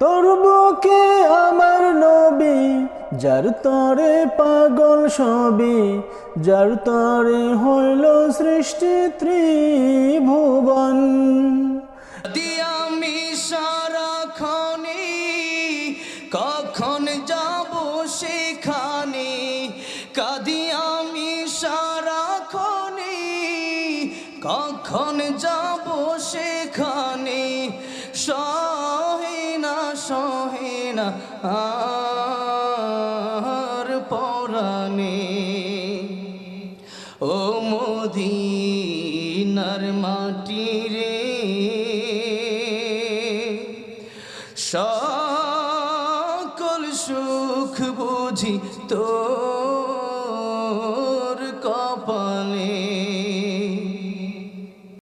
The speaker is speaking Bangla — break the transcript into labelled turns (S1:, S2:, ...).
S1: তোর বুকে আমার নবী, যার তরে পাগল সবই, যার তরে হইল সৃষ্টি ত্রিভুবন।
S2: আমি সারাক্ষণে কখন যাব সেখানে কাদি আমি সারাক্ষণে কখন যাব সেখানে আর পরাণে। ও মদিনার মাটি রে সকল সুখ বুঝি তো।